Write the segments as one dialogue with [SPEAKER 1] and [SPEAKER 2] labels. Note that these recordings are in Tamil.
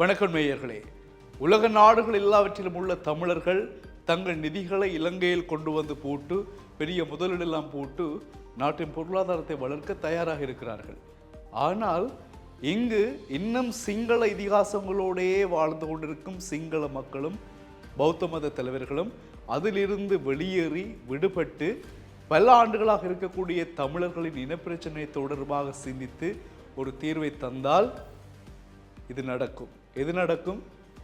[SPEAKER 1] வணக்கம் மேயர்களே உலக நாடுகள் எல்லாவற்றிலும் உள்ள தமிழர்கள் தங்கள் நிதிகளை இலங்கையில் கொண்டு வந்து போட்டு பெரிய முதலீடெல்லாம் போட்டு நாட்டின் பொருளாதாரத்தை வளர்க்க தயாராக இருக்கிறார்கள். ஆனால் இங்கு இன்னும் சிங்கள இதிகாசங்களோடையே வாழ்ந்து கொண்டிருக்கும் சிங்கள மக்களும் பௌத்த மத தலைவர்களும் அதிலிருந்து வெளியேறி விடுபட்டு பல ஆண்டுகளாக இருக்கக்கூடிய தமிழர்களின் இனப்பிரச்சனை தொடர்பாக சிந்தித்து ஒரு தீர்வை தந்தால் இது நடக்கும். எது நடக்கும்?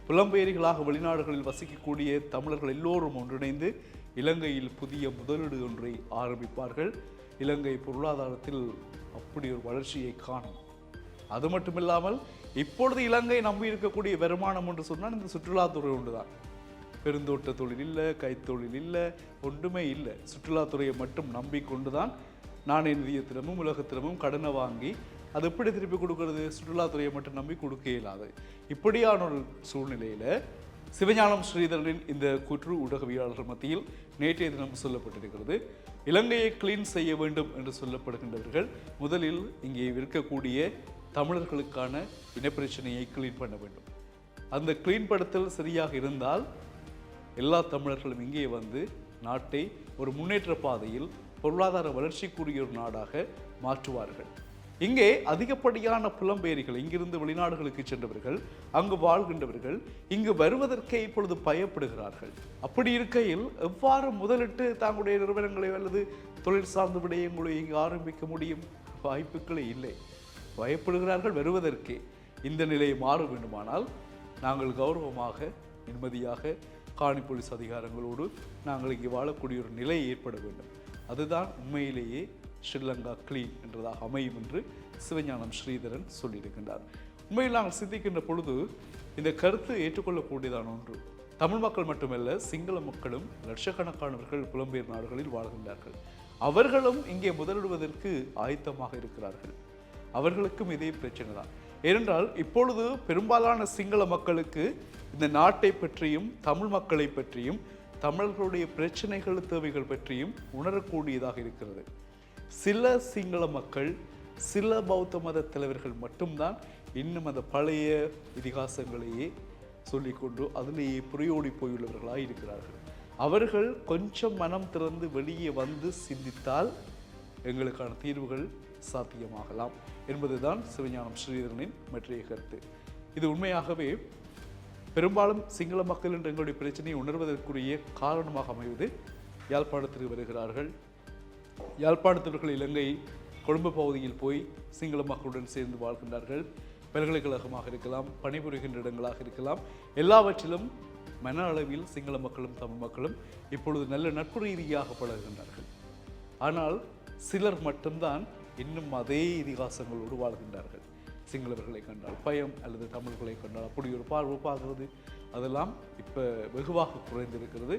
[SPEAKER 1] புலம்பெயர்களாக வெளிநாடுகளில் வசிக்கக்கூடிய தமிழர்கள் எல்லோரும் ஒன்றிணைந்து இலங்கையில் புதிய முதலீடு ஒன்றை ஆரம்பிப்பார்கள். இலங்கை பொருளாதாரத்தில் அப்படி ஒரு வளர்ச்சியை காணும். அது மட்டுமில்லாமல் இப்பொழுது இலங்கை நம்பி இருக்கக்கூடிய வருமானம் என்று சொன்னால் இந்த சுற்றுலாத்துறை ஒன்று தான் பெருந்தோட்ட தொழில் இல்லை கைத்தொழில் இல்லை ஒன்றுமே இல்லை. சுற்றுலாத்துறையை மட்டும் நம்பிக்கொண்டு தான் நாணய நிதியத்திடமும் உலகத்திடமும் கடனை வாங்கி அது எப்படி திருப்பி கொடுக்கறது? சுற்றுலாத்துறையை மட்டும் நம்பி கொடுக்க இயலாது இப்படியான ஒரு சூழ்நிலையில் சிவஞானம் ஸ்ரீதரனின் இந்த குற்று ஊடகவியலாளர்கள் மத்தியில் நேற்றைய தினம் சொல்லப்பட்டிருக்கிறது. இலங்கையை கிளீன் செய்ய வேண்டும் என்று சொல்லப்படுகின்றவர்கள் முதலில் இங்கே இருக்கக்கூடிய தமிழர்களுக்கான இனப்பிரச்சனையை க்ளீன் பண்ண வேண்டும். அந்த க்ளீன் படுத்தல் சரியாக இருந்தால் எல்லா தமிழர்களும் இங்கே வந்து நாட்டை ஒரு முன்னேற்ற பாதையில் பொருளாதார வளர்ச்சிக்குரிய ஒரு நாடாக மாற்றுவார்கள். இங்கே அதிகப்படியான புலம்பெயரிகள் இங்கிருந்து வெளிநாடுகளுக்கு சென்றவர்கள் அங்கு வாழ்கின்றவர்கள் இங்கு வருவதற்கே இப்பொழுது பயப்படுகிறார்கள். அப்படி இருக்கையில் எவ்வாறு முதலிட்டு தங்களுடைய நிறுவனங்களை அல்லது தொழில் சார்ந்த விடயங்களை இங்கு ஆரம்பிக்க முடியும்? வாய்ப்புகளே இல்லை. பயப்படுகிறார்கள் வருவதற்கே. இந்த நிலை மாற வேண்டுமானால் நாங்கள் கௌரவமாக நிம்மதியாக காணி போலீஸ் அதிகாரங்களோடு நாங்கள் இங்கே வாழக்கூடிய ஒரு நிலை ஏற்பட வேண்டும். அதுதான் உண்மையிலேயே ஸ்ரீலங்கா கிளீன் என்றதாக அமையும் என்று சிவஞானம் ஸ்ரீதரன் சொல்லியிருக்கின்றார். உண்மையில் நாங்கள் சிந்திக்கின்ற பொழுது இந்த கருத்து ஏற்றுக்கொள்ளக்கூடியதான ஒன்று. தமிழ் மக்கள் மட்டுமல்ல சிங்கள மக்களும் லட்சக்கணக்கானவர்கள் புலம்பெயர் நாடுகளில் வாழ்கின்றார்கள். அவர்களும் இங்கே முதலிடுவதற்கு ஆயத்தமாக இருக்கிறார்கள். அவர்களுக்கும் இதே பிரச்சனை தான். ஏனென்றால் இப்பொழுது பெரும்பாலான சிங்கள மக்களுக்கு இந்த நாட்டை பற்றியும் தமிழ் மக்களை பற்றியும் தமிழர்களுடைய பிரச்சனைகள் தேவைகள் பற்றியும் உணரக்கூடியதாக இருக்கிறது. சில சிங்கள மக்கள் சில பௌத்த மத தலைவர்கள் மட்டும்தான் இன்னும் அந்த பழைய இதிகாசங்களையே சொல்லிக்கொண்டு அதிலேயே புரியோடி போயுள்ளவர்களாக இருக்கிறார்கள். அவர்கள் கொஞ்சம் மனம் திறந்து வெளியே வந்து சிந்தித்தால் எங்களுக்கான தீர்வுகள் சாத்தியமாகலாம் என்பதுதான் சிவஞானம் ஸ்ரீதரனின் மற்றைய கருத்து. இது உண்மையாகவே பெரும்பாலும் சிங்கள மக்கள் என்ற எங்களுடைய பிரச்சனையை உணர்வதற்குரிய காரணமாக அமைவது யாழ்ப்பாணத்திற்கு வருகிறார்கள். யாழ்ப்பாணத்தவர்கள் இலங்கை கொழும்பு பகுதியில் போய் சிங்கள மக்களுடன் சேர்ந்து வாழ்கின்றார்கள். பல்கலைக்கழகமாக இருக்கலாம் பணிபுரிகின்ற இடங்களாக இருக்கலாம். எல்லாவற்றிலும் மன அளவில் சிங்கள மக்களும் தமிழ் மக்களும் இப்பொழுது நல்ல நட்பு ரீதியாக பழகுகின்றார்கள். ஆனால் சிலர் மட்டும்தான் இன்னும் அதே இதிகாசங்களோடு வாழ்கின்றார்கள் சிங்களவர்களை கண்டால் பயம் அல்லது தமிழர்களை கண்டால் அப்படி ஒரு பார்வை பார்க்கிறது அதெல்லாம் இப்போ வெகுவாக குறைந்திருக்கிறது.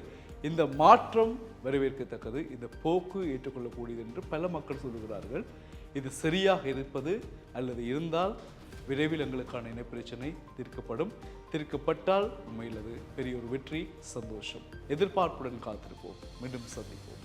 [SPEAKER 1] இந்த மாற்றம் வரவேற்கத்தக்கது. இந்த போக்கு ஏற்றுக்கொள்ளக்கூடியது என்று பல மக்கள் சொல்லுகிறார்கள். இது சரியாக இருப்பது அல்லது இருந்தால் விரைவில் எங்களுக்கான இனப்பிரச்சனை தீர்க்கப்படும். தீர்க்கப்பட்டால் உண்மையில் அது பெரிய ஒரு வெற்றி சந்தோஷம். எதிர்பார்ப்புடன் காத்திருப்போம். மீண்டும் சந்திப்போம்.